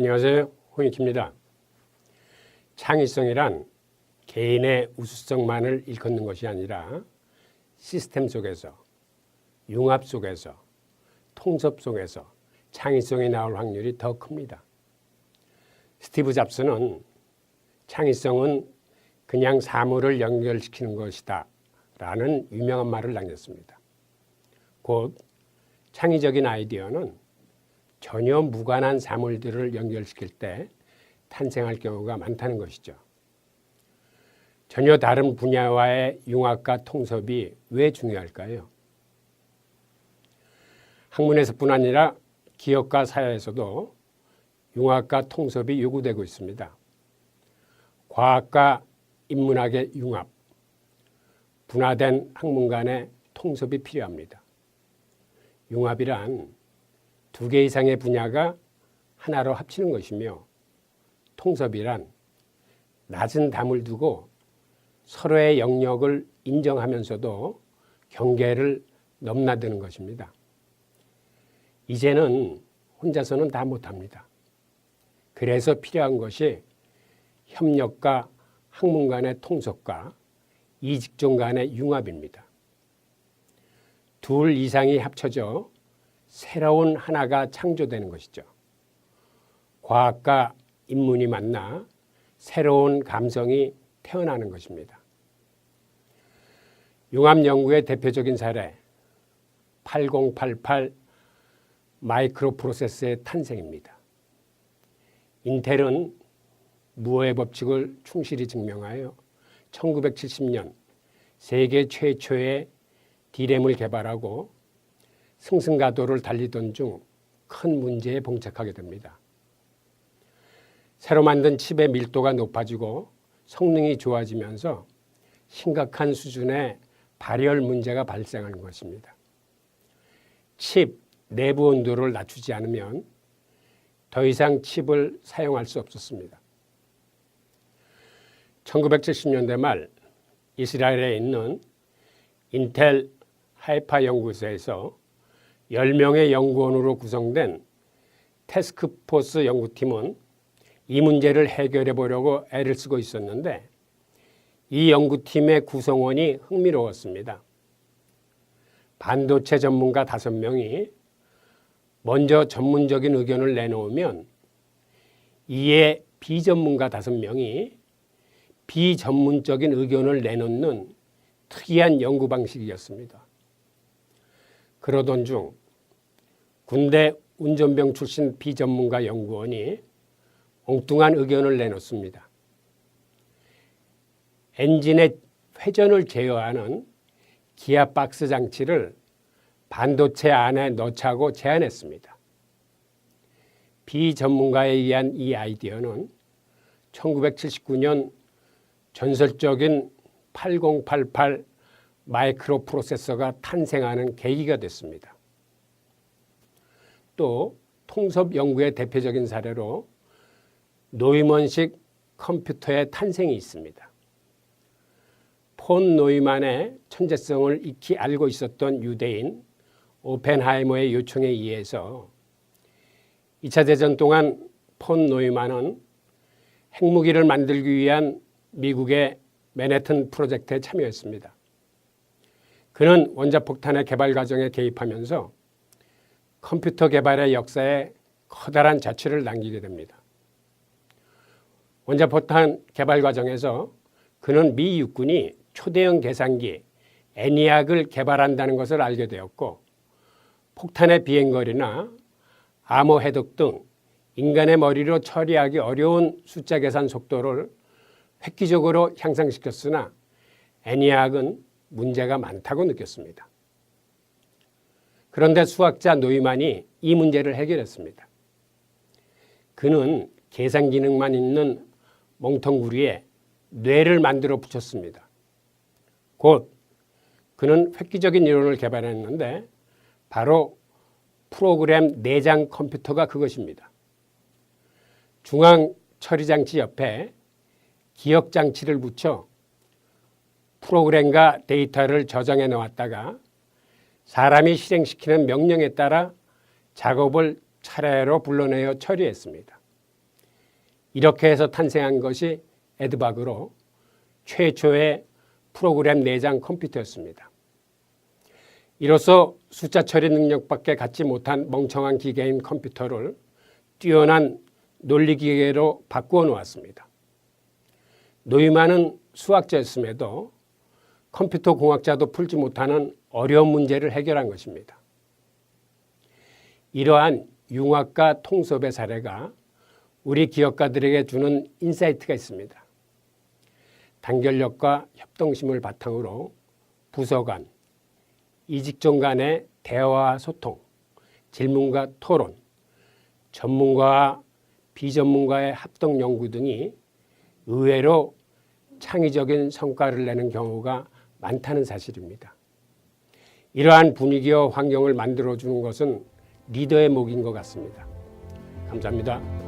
안녕하세요. 홍익입니다. 창의성이란 개인의 우수성만을 일컫는 것이 아니라 시스템 속에서, 융합 속에서, 통섭 속에서 창의성이 나올 확률이 더 큽니다. 스티브 잡스는 창의성은 그냥 사물을 연결시키는 것이다 라는 유명한 말을 남겼습니다. 곧 창의적인 아이디어는 전혀 무관한 사물들을 연결시킬 때 탄생할 경우가 많다는 것이죠. 전혀 다른 분야와의 융합과 통섭이 왜 중요할까요? 학문에서뿐 아니라 기업과 사회에서도 융합과 통섭이 요구되고 있습니다. 과학과 인문학의 융합, 분화된 학문 간의 통섭이 필요합니다. 융합이란 두 개 이상의 분야가 하나로 합치는 것이며 통섭이란 낮은 담을 두고 서로의 영역을 인정하면서도 경계를 넘나드는 것입니다. 이제는 혼자서는 다 못합니다. 그래서 필요한 것이 협력과 학문 간의 통섭과 이 직종 간의 융합입니다. 둘 이상이 합쳐져 새로운 하나가 창조되는 것이죠. 과학과 인문이 만나 새로운 감성이 태어나는 것입니다. 융합 연구의 대표적인 사례 8088 마이크로 프로세스의 탄생입니다. 인텔은 무어의 법칙을 충실히 증명하여 1970년 세계 최초의 디램을 개발하고 승승가도를 달리던 중 큰 문제에 봉착하게 됩니다. 새로 만든 칩의 밀도가 높아지고 성능이 좋아지면서 심각한 수준의 발열 문제가 발생하는 것입니다. 칩 내부 온도를 낮추지 않으면 더 이상 칩을 사용할 수 없었습니다. 1970년대 말 이스라엘에 있는 인텔 하이파 연구소에서 10명의 연구원으로 구성된 테스크포스 연구팀은 이 문제를 해결해 보려고 애를 쓰고 있었는데 이 연구팀의 구성원이 흥미로웠습니다. 반도체 전문가 5명이 먼저 전문적인 의견을 내놓으면 이에 비전문가 5명이 비전문적인 의견을 내놓는 특이한 연구 방식이었습니다. 그러던 중 군대 운전병 출신 비전문가 연구원이 엉뚱한 의견을 내놓습니다. 엔진의 회전을 제어하는 기아 박스 장치를 반도체 안에 넣자고 제안했습니다. 비전문가에 의한 이 아이디어는 1979년 전설적인 8088 마이크로 프로세서가 탄생하는 계기가 됐습니다. 또 통섭 연구의 대표적인 사례로 노이먼식 컴퓨터의 탄생이 있습니다. 폰 노이만의 천재성을 익히 알고 있었던 유대인 오펜하이머의 요청에 의해서 2차 대전 동안 폰 노이만은 핵무기를 만들기 위한 미국의 맨해튼 프로젝트에 참여했습니다. 그는 원자폭탄의 개발 과정에 개입하면서 컴퓨터 개발의 역사에 커다란 자취를 남기게 됩니다. 원자폭탄 개발 과정에서 그는 미 육군이 초대형 계산기 애니악을 개발한다는 것을 알게 되었고 폭탄의 비행거리나 암호 해독 등 인간의 머리로 처리하기 어려운 숫자 계산 속도를 획기적으로 향상시켰으나 애니악은 문제가 많다고 느꼈습니다. 그런데 수학자 노이만이 이 문제를 해결했습니다. 그는 계산 기능만 있는 멍텅구리에 뇌를 만들어 붙였습니다. 곧 그는 획기적인 이론을 개발했는데 바로 프로그램 내장 컴퓨터가 그것입니다. 중앙 처리 장치 옆에 기억 장치를 붙여 프로그램과 데이터를 저장해 놓았다가 사람이 실행시키는 명령에 따라 작업을 차례로 불러내어 처리했습니다. 이렇게 해서 탄생한 것이 에드박으로 최초의 프로그램 내장 컴퓨터였습니다. 이로써 숫자 처리 능력밖에 갖지 못한 멍청한 기계인 컴퓨터를 뛰어난 논리 기계로 바꾸어 놓았습니다. 노이만은 수학자였음에도 컴퓨터 공학자도 풀지 못하는 어려운 문제를 해결한 것입니다. 이러한 융합과 통섭의 사례가 우리 기업가들에게 주는 인사이트가 있습니다. 단결력과 협동심을 바탕으로 부서 간, 이직종 간의 대화와 소통, 질문과 토론, 전문가와 비전문가의 합동 연구 등이 의외로 창의적인 성과를 내는 경우가 많다는 사실입니다. 이러한 분위기와 환경을 만들어주는 것은 리더의 목인 것 같습니다. 감사합니다.